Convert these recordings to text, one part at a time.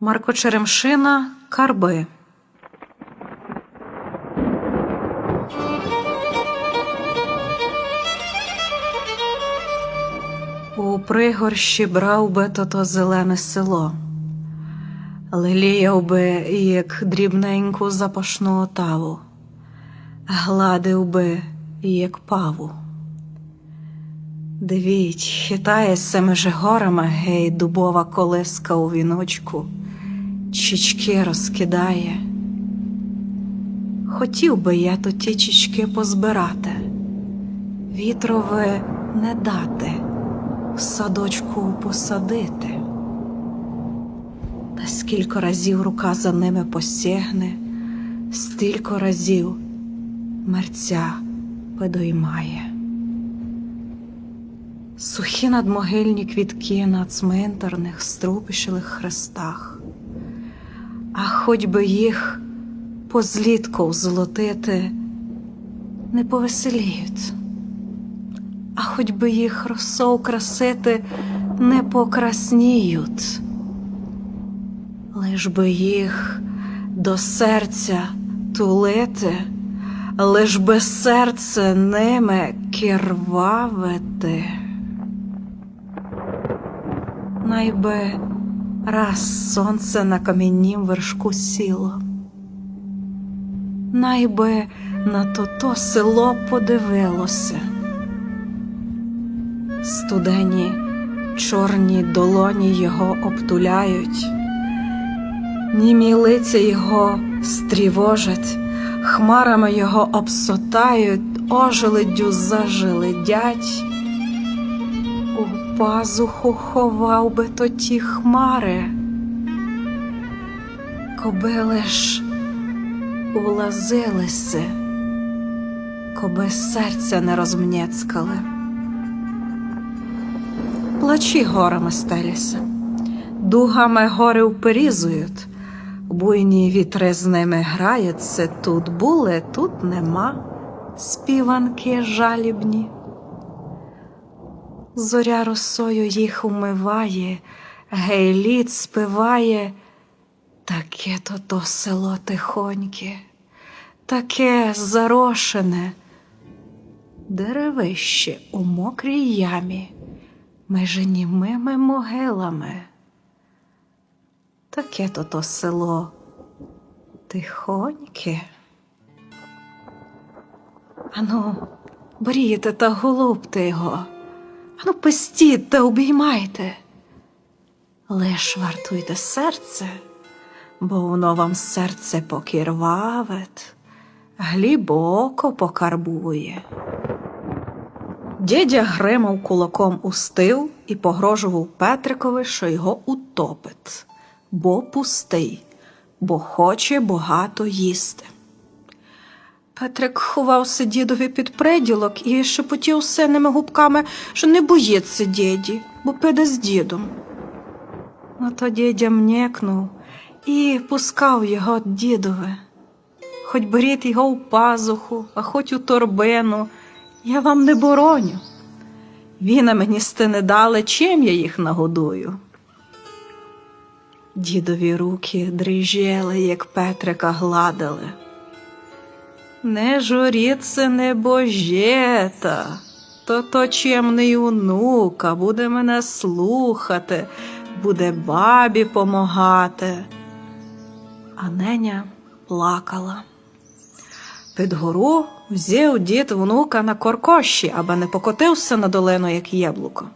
Марко Черемшина Карби. У пригорщі брав би то зелене село, леліяв би, як дрібненьку запашну отаву, гладив би, як паву. Дивіть, хитає семи же горами гей дубова колиска у віночку, чічки розкидає. Хотів би я то ті чічки позбирати, вітрове не дати, в садочку посадити. Та скільки разів рука за ними посягне, стільки разів мерця подоймає. Сухі надмогильні квітки на цминтарних струпішилих хрестах, а хоч би їх позлітку золотити, не повеселіють, а хоч би їх росою красити, не покрасніють, лиш би їх до серця тулити, лиш би серце ними кірвавити. Найби раз сонце на каміннім вершку сіло, найби на то-то село подивилося. Студені чорні долоні його обтуляють, німі лиця його стрівожать, хмарами його обсотають, ожеледдю зажиледять. Пазуху ховав би то ті хмари, коби лиш улазилися, коби серця не розмнєцкали. Плачі горами стеляся, дугами гори вперізують, буйні вітри з ними граються, тут були, тут нема, співанки жалібні. Зоря росою їх умиває, гей лід спиває, таке то то село тихоньке, таке зарошене, деревище у мокрій ямі, межі німими могилами. Таке то то село тихоньке. Ану, брієте та голубте його. Ану, пестіть та обіймайте. Лиш вартуйте серце, бо воно вам серце покірвавить, глибоко покарбує. Дідя гримав кулаком у стил і погрожував Петрикові, що його утопить, бо пустий, бо хоче багато їсти. Петрик ховався дідові під приділок і шепотів синими губками, що не боїться діді, бо піде з дідом. Ну то дідя мнекнув і пускав його дідове. Хоч беріть його у пазуху, а хоч у торбину, я вам не бороню. Віна мені сте не дали, чим я їх нагодую. Дідові руки дрижели, як Петрика гладили. Не журіться, небожета, то то чемний онука буде мене слухати, буде бабі помагати. А неня плакала. Під гору взяв дід внука на коркощі, аби не покотився на долину, як яблуко.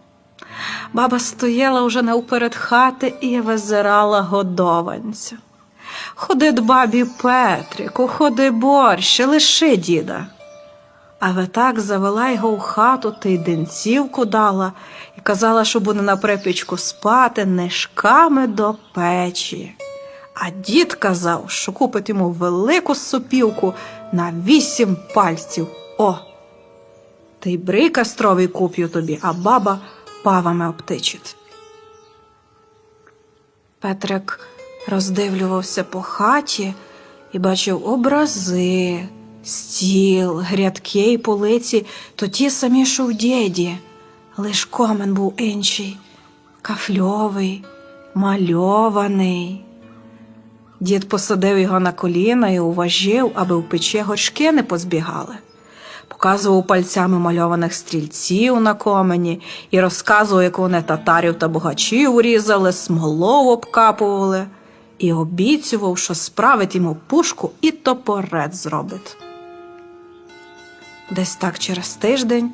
Баба стояла уже навперед хати і визирала годованця. Ходи бабі Петрику, ходи борще, лиши діда. А ви так завела його в хату та й денцівку дала і казала, що буде на припічку спати нишками до печі. А дід казав, що купить йому велику сопілку на вісім пальців. О! Та й кастровий куп'ю тобі, а баба павами обтичить. Петрик роздивлювався по хаті і бачив образи, стіл, грядки й полиці, то ті самі, що в діді, лиш комен був інший, кафльовий, мальований. Дід посадив його на коліна і уважив, аби в печі горшки не позбігали. Показував пальцями мальованих стрільців на комені і розказував, як вони татарів та богачів різали, смолов обкапували, і обіцював, що справить йому пушку і топорець зробить. Десь так через тиждень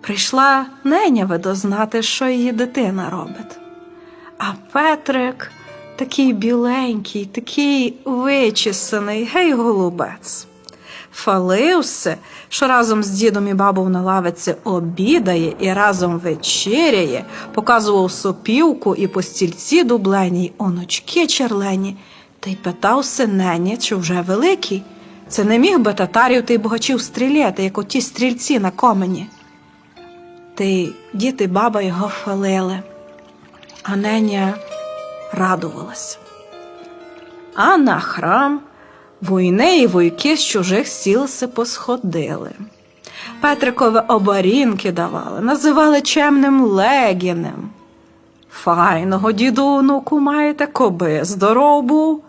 прийшла неня видознати, що її дитина робить. А Петрик такий біленький, такий вичисений, гей голубець. Фалився, що разом з дідом і бабою на лавиці обідає і разом вечеряє, показував сопівку і по стільці дубленій, онучки черлені, та й питався нені, чи вже великий. Це не міг би татарів та й богачів стріляти, як оті стрільці на комені. Дід і баба його хвалили, а неня радувалася. А на храм войни і войки з чужих сіл се посходили. Петрикове обарінки давали, називали чемним легінем. Файного діду онуку маєте, коби здоров був.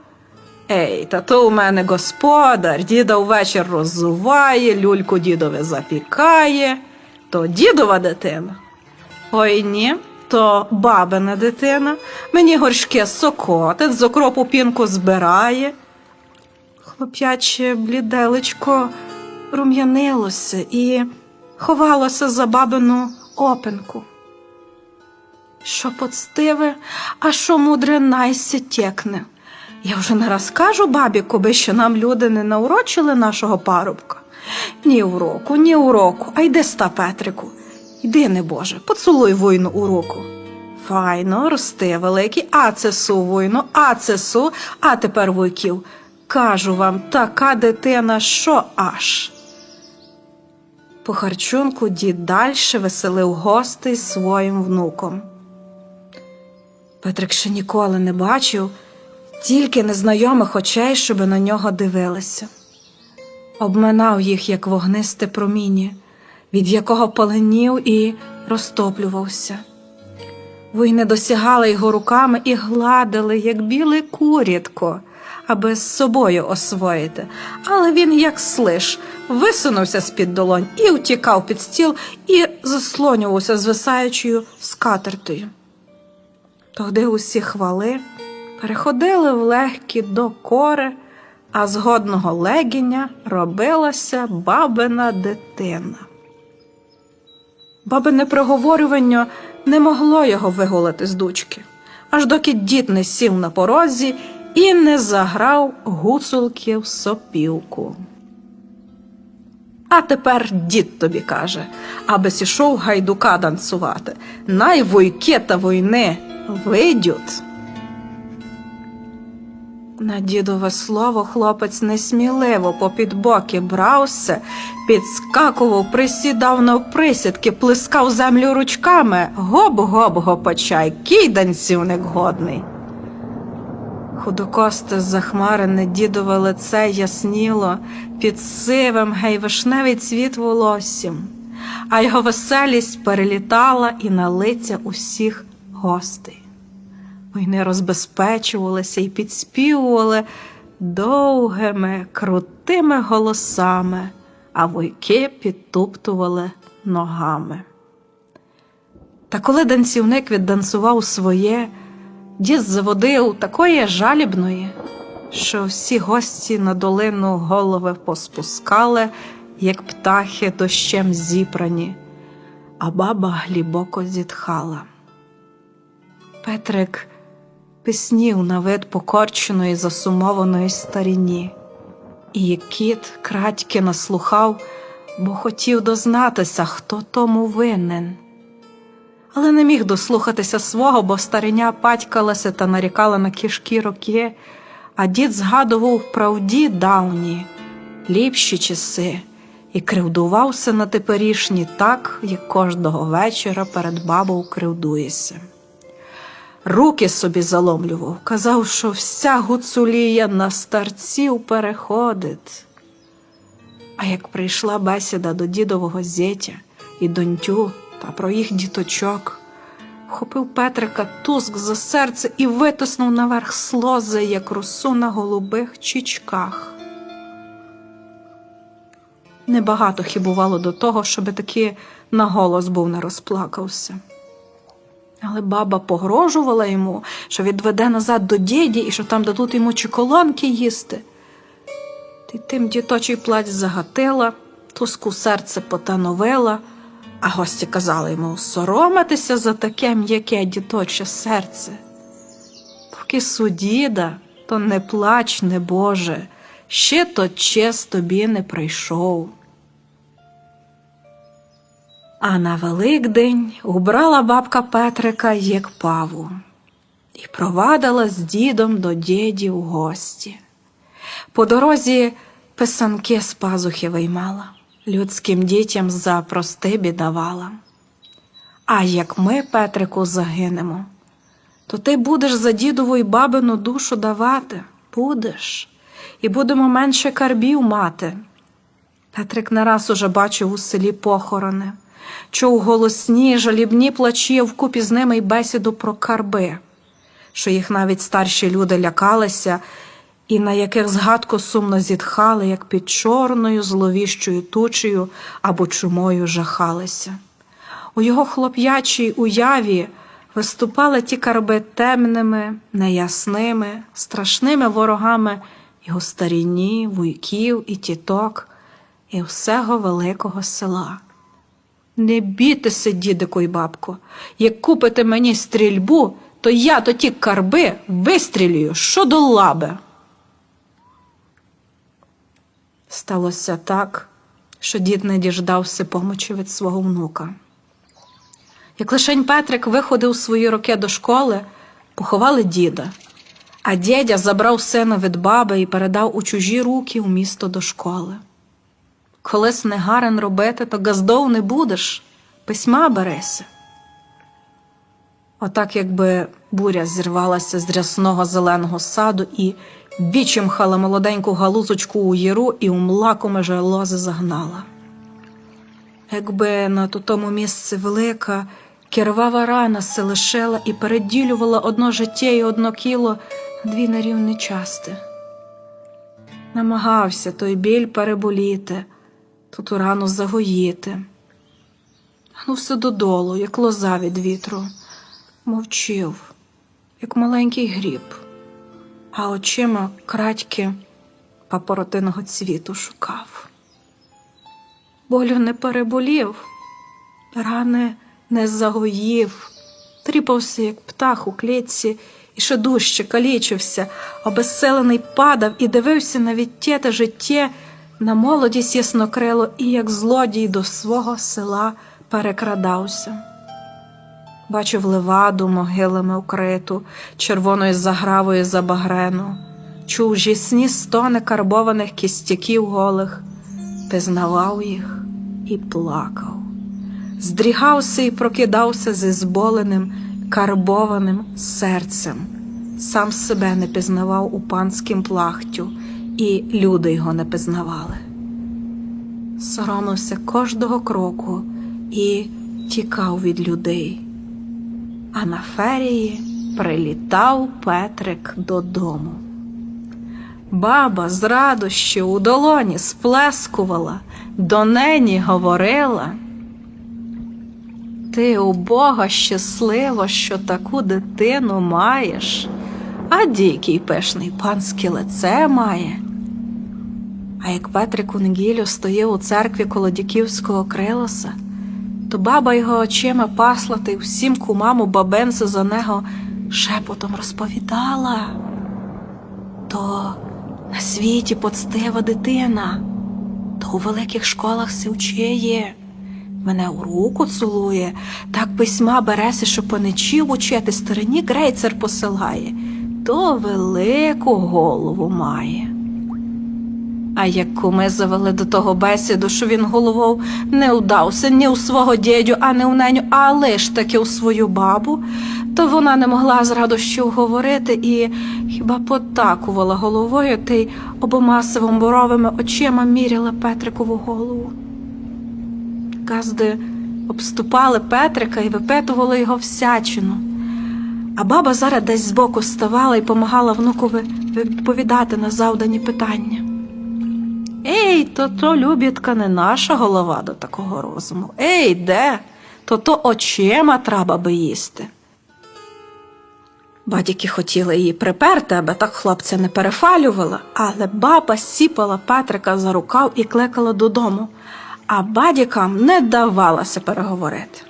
Ей, та то у мене господар, діда увечір роззуває, люльку дідове запікає, то дідова дитина. Ой ні, то бабина дитина, мені горшки сокотить, з окропу пінку збирає. Хлоп'яче бліделечко рум'янилося і ховалося за бабину опенку. Що подстиве, а що мудре найся текне. Я вже не раз кажу бабі, коби ще нам люди не наурочили нашого парубка. Ні уроку, ні уроку, а йди ста Петрику. Йди, небоже, поцілуй войну у руку. Файно, рости великий, а це су войну, а це су, а тепер вуйків. Кажу вам, така дитина, що аж. По харчунку дід дальше веселив гостей своїм внуком. Петрик ще ніколи не бачив тільки незнайомих очей, щоби на нього дивилися. Обминав їх, як вогнисте проміння, від якого поленів і розтоплювався. Войни досягали його руками і гладили, як біле курятко, аби з собою освоїти. Але він, як слиш, висунувся з-під долонь і втікав під стіл і заслонювався звисаючою скатертою. Тогди усі хвали переходили в легкі докори, а з годного легіння робилася бабина дитина. Бабине проговорювання не могло його вигулити з дучки, аж доки дід не сів на порозі і не заграв гуцулки сопілку. А тепер дід тобі каже, аби сішов гайдука танцювати. Най войки та войни вийдуть. На дідове слово хлопець несміливо попід боки брався, підскакував, присідав на присідки, плескав землю ручками, гоп-гоп гопачай, кійданцівник годний. Худокосте захмарене дідове лице ясніло під сивим гей вишневий цвіт волоссям, а його веселість перелітала і на лиця усіх гостей. Вони розбезпечувалися і підспівували довгими, крутими голосами, а войки підтуптували ногами. Та коли танцівник відданцював своє, дід заводив такої жалібної, що всі гості на долину голови поспускали, як птахи дощем зіпрані, а баба глибоко зітхала. Петрик піснів на вид покорченої, засумованої старіні, і кіт крадьки наслухав, бо хотів дознатися, хто тому винен. Але не міг дослухатися свого, бо стариня патькалася та нарікала на кішкі роки, а дід згадував правді давні, ліпші часи, і кривдувався на теперішні так, як кожного вечора перед бабою кривдуєся руки собі заломлював, казав, що вся гуцулія на старців переходить. А як прийшла бесіда до дідового зятя і донтю та про їх діточок, Вхопив Петрика туск за серце і витиснув наверх сльози, як росу на голубих чічках. Небагато хібувало до того, щоби таки на голос був не розплакався. Але баба погрожувала йому, що відведе назад до діді і що там дадуть йому чоколонки їсти. Ти тим діточий плач загатила, туску серце потановила, а гості казали йому соромитися за таке м'яке діточе серце. Поки судіда, то не плач, не Боже, ще то час тобі не прийшов. А на Великдень убрала бабка Петрика як паву і провадила з дідом до діді в гості. По дорозі писанки з пазухи виймала, людським дітям за прости давала. А як ми, Петрику, загинемо, то ти будеш за дідову й бабину душу давати, будеш, і будемо менше карбів мати. Петрик не раз уже бачив у селі похорони, чув голосні, жалібні плачі вкупі з ними й бесіду про карби, що їх навіть старші люди лякалися, і на яких згадку сумно зітхали, як під чорною зловіщою тучею або чумою жахалися. У його хлоп'ячій уяві виступали ті карби темними, неясними, страшними ворогами його старіні, вуйків і тіток, і всього великого села. Не бійтеся, дідико й бабко, як купите мені стрільбу, то я то ті карби вистрілюю що до лаби. Сталося так, що дід не діждався помочі від свого внука. Як лишень Петрик виходив свої роки до школи, поховали діда, а дідя забрав сина від баби і передав у чужі руки у місто до школи. Колись не гарен робити, то газдов не будеш, письма береся. Отак, якби буря зірвалася з рясного зеленого саду і вічимхала молоденьку галузочку у яру і у млаку меже загнала. Якби на тому місці велика, кірвава рана се лишила і переділювала одно життя і одно кіло дві нерівні части. Намагався той біль переболіти, ту ту рану загоїти. Гнувся додолу, як лоза від вітру, мовчив, як маленький гріб, а очима крадьки папоротиного цвіту шукав. Болю не переболів, рани не загоїв, тріпався, як птах у клітці, і ще дужче калічився, обезселений падав і дивився на відтєте життя, на молодість яснокрило, і як злодій до свого села перекрадався. Бачив леваду могилами укриту, червоною загравою забагрену, чув жісні стони карбованих кістяків голих, пізнавав їх і плакав, здрігався і прокидався зі зболеним, карбованим серцем, сам себе не пізнавав у панськім плахтю, і люди його не пізнавали. Соромився кожного кроку і тікав від людей. А на ферії прилітав Петрик додому. Баба з радощі у долоні сплескувала, до нені говорила. Ти у Бога щаслива, що таку дитину маєш, а дикий пишний панське лице має. А як Петрик у неділю стояв у церкві коло діківського крилоса, то баба його очима пасла та й всім кумам у бабенце за нього шепотом розповідала. То на світі подстива дитина, то у великих школах се вчиє. Мене у руку цілує, так письма береся, що понечів учити старині грейцер посилає, то велику голову має. А як куми завели до того бесіду, що він головою не удався ні у свого дідю, а не у неню, а лиш таки у свою бабу, то вона не могла з радощів говорити і хіба потакувала головою та й обома сивомборовими очима міряла Петрикову голову. Газди обступали Петрика і випитували його всячину. А баба зараз десь збоку ставала і помагала внукові відповідати на завдані питання. Ей, то то любітка не наша голова до такого розуму. Ей, де? То то очима треба би їсти. Батьки хотіли її приперти, аби так хлопця не перефалювала, але баба сіпала Петрика за рукав і клекала додому, а бадікам не давалося переговорити.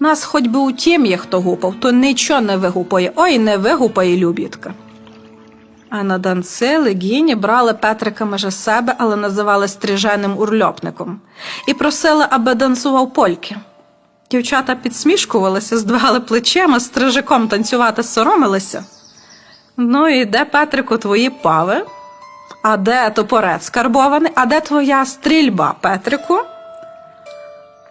Нас хоч би у тім'ї хто гупав, то нічого не вигупає, ой, не вигупає любітка. А на данці легіні брали Петрика меже себе, але називали стриженим урльопником, і просили, аби данцював польки. Дівчата підсмішкувалися, здвигали плечима, стрижиком танцювати соромилися. Ну і де, Петрику, твої пави? А де топорець скарбований? А де твоя стрільба, Петрику?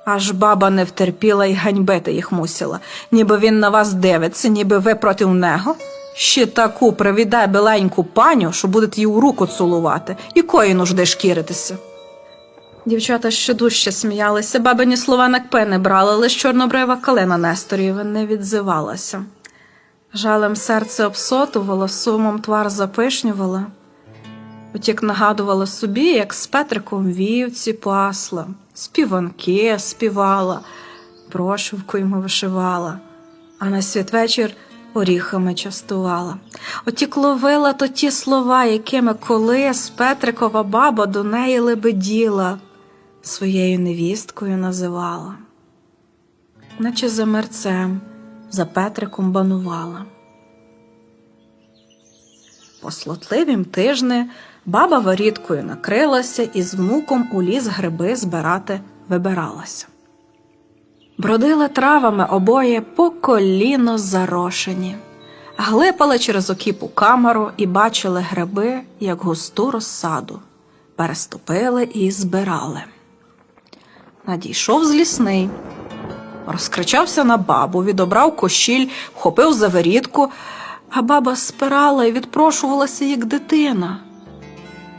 Аж баба не втерпіла й ганьбити їх мусила, ніби він на вас дивиться, ніби ви проти нього. Ще таку привіде біленьку паню, що будете її у руку цілувати, якої нужди шкіритися. Дівчата ще дужче сміялися, бабині слова на кпи не брали, лиш чорнобрива калина Несторієва не відзивалася. Жалем серце обсотувало, сумом твар запишнювала. Утік нагадувала собі, як з Петриком вівці пасла, співанки співала, прошивку йому вишивала, а на святвечір оріхами частувала. Отік ловила то ті слова, якими колись Петрикова баба до неї лебеділа, своєю невісткою називала, наче за мерцем, за Петриком банувала. По слотливім баба воріткою накрилася і з внуком у ліс гриби збирати вибиралася. Бродили травами обоє по коліно зарошені, глипали через окіпу камеру і бачили гриби, як густу розсаду, переступили і збирали. Надійшов з лісний, розкричався на бабу, відобрав кощіль, вхопив за ворітку, а баба спирала і відпрошувалася, як дитина.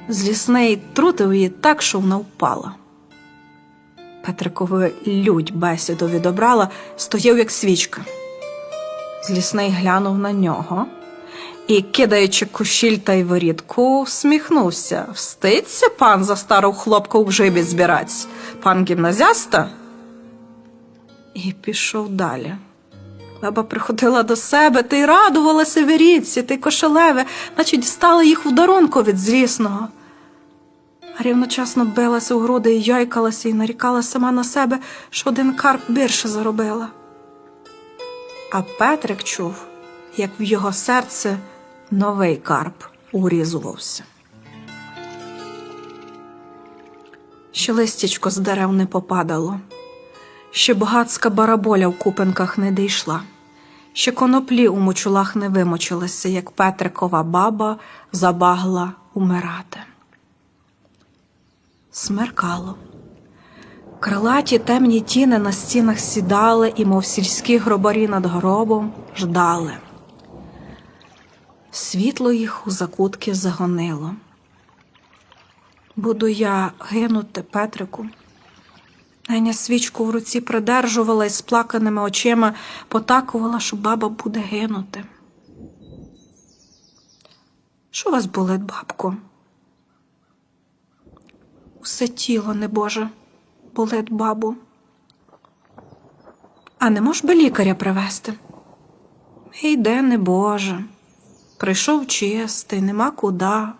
З лісний трутив її так, що вона впала. Петрикови лють бесіду відобрала, стояв, як свічка. Злісний глянув на нього і, кидаючи кущіль та й ворітку, всміхнувся. Вститься пан за стару хлопку в жибі збираць, пан гімназяста? І пішов далі. Баба приходила до себе й радувалася вірітці та й кошелеве, наче дістала їх в дарунку від злісного рівночасно билася у груди і йойкалася і нарікала сама на себе, що один карп більше заробила. А Петрик чув, як в його серце новий карп урізувався. Ще листячко з дерев не попадало, ще багацька бараболя в купинках не дійшла, ще коноплі у мочулах не вимочилися, як Петрикова баба забагла умирати. Смеркало. Крилаті темні тіни на стінах сідали і, мов сільські гробарі над гробом, ждали. Світло їх у закутки загонило. Буду я гинути, Петрику. Неня свічку в руці придержувала і з плаканими очима потакувала, що баба буде гинути. Що вас болить, бабко? Усе тіло, небоже, болить бабу. А не мож би лікаря привезти? Йде, небоже. Прийшов чистий, нема куда.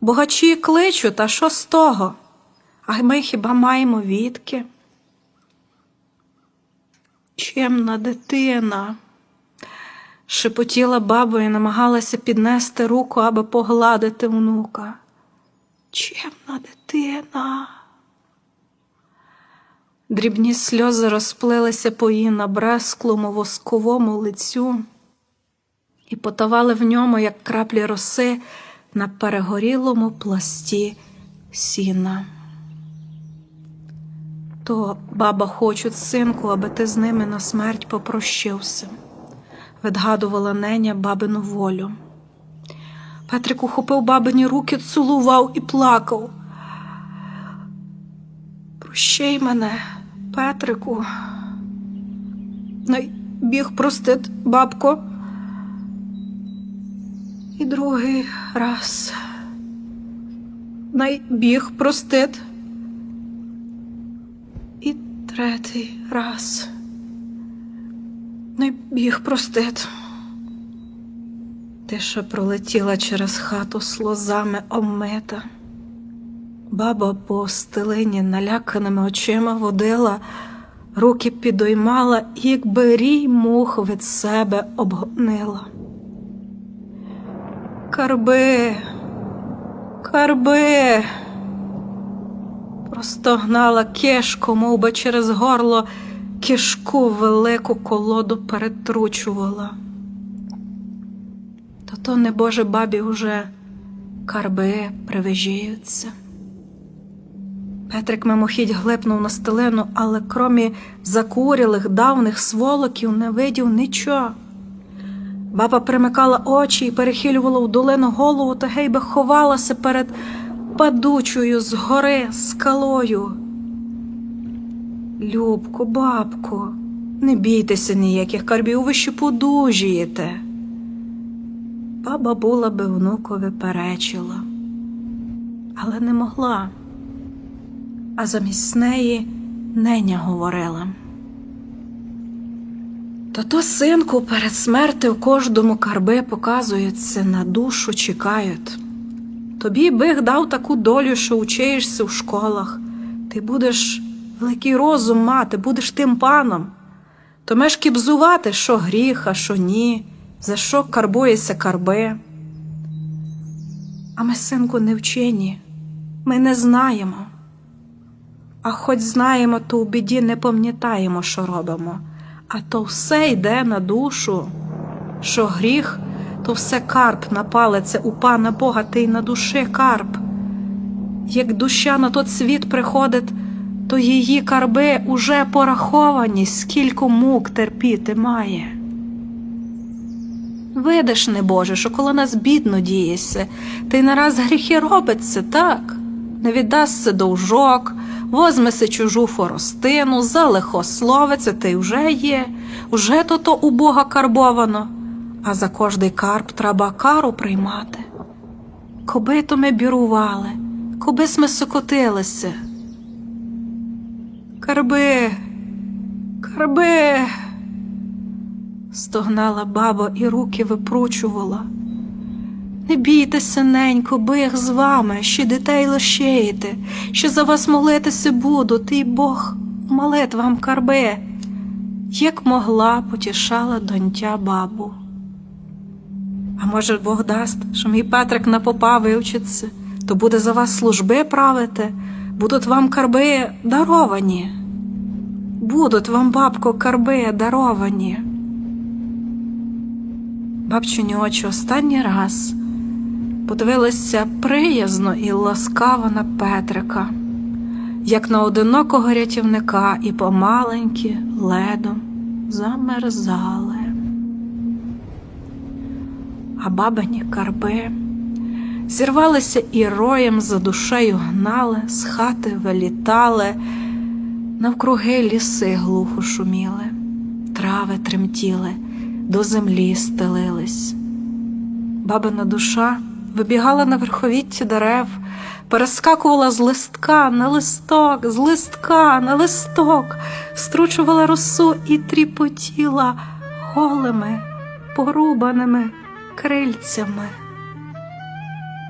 Богачі кличуть, та що з того? А ми хіба маємо відки? Чемна дитина. Шепотіла баба і намагалася піднести руку, аби погладити внука. Чемна дитина. Дрібні сльози розплилися по її набресклому восковому лицю і потавали в ньому, як краплі роси на перегорілому пласті сіна. То баба хочуть, синку, аби ти з ними на смерть попрощився, відгадувала неня бабину волю. Петрик ухопив бабині руки, цілував і плакав. Прощай мене, Петрику. Най біг простит, бабко. І другий раз. Най біг простит. І третій раз. Най біг простит. Тиша пролетіла через хату сльозами омита. Баба по стелині наляканими очима водила, руки підоймала, і якби рій мух від себе обгонила. Карби, карби, простогнала кишку, мов би через горло кишку велику колоду перетручувала. То то небоже бабі уже карби привижіються. Петрик мимохідь глипнув на стелину, але кромі закурілих давних сволоків не видів нічого. Баба примикала очі і перехилювала в долину голову та гейби ховалася перед падучою згори скалою. Любко, бабко, не бійтеся ніяких карбів, ви ще подужієте. Баба була би внукові перечила, але не могла а замість неї неня говорила. То то, синку, перед смерти в кожному карби показуються, на душу чекають. Тобі бих дав таку долю, що учишся в школах. Ти будеш великий розум мати, будеш тим паном. То меш кібзувати, що гріх, а що ні, за що карбується карби. А ми, синку, не вчені, ми не знаємо. А хоч знаємо, то в біді не пам'ятаємо, що робимо, а то все йде на душу, що гріх, то все карп на палеце у пана Бога, ти й на душі карп. Як душа на тот світ приходить, то її карби уже пораховані, скільки мук терпіти має. Видиш, небоже, що коло нас бідно дієся, та й нараз гріхи робиться, так, не віддасться довжок возьмеси чужу форостину, за лихословиця, ти вже є, уже то то у Бога карбовано, а за кожний карп треба кару приймати. Коби то ми бірували, коби ми сокотилися. Карби, карби, стогнала баба і руки випручувала. Не бійтеся, ненько, бо їх з вами, ще дітей лишаєте, що за вас молитися буду, ти Бог молит вам карби, як могла, потішала доньтя бабу. А може, Бог дасть, що мій Петрик на попа вивчиться, то буде за вас служби правити, будуть вам карби даровані. Будуть вам, бабко, карби даровані. Бабчині очі останній раз подивилася приязно і ласкаво на Петрика, як на одинокого рятівника, і помаленькі ледом замерзали. А бабині карби зірвалися і роєм за душею гнали, з хати вилітали, навкруги ліси глухо шуміли, трави тремтіли, до землі стелились. Бабина душа вибігала на верховітті дерев, перескакувала з листка на листок, з листка на листок, стручувала росу і тріпотіла голими, порубаними крильцями.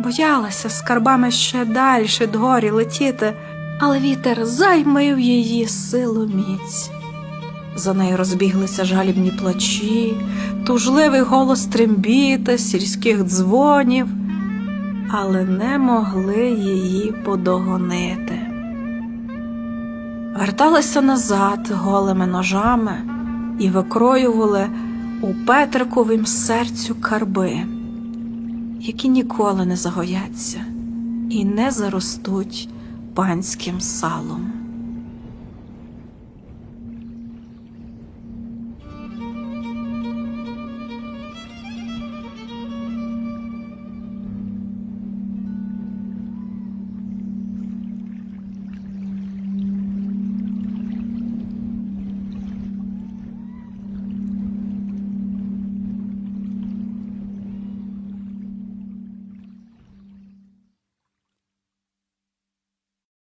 Боялася скарбами ще дальше дгорі летіти, але вітер займив її силу міць. За нею розбіглися жалібні плачі, тужливий голос трембіта, сільських дзвонів, але не могли її подогонити. Верталися назад голими ножами і викроювали у Петриковім серцю карби, які ніколи не загояться і не заростуть панським салом.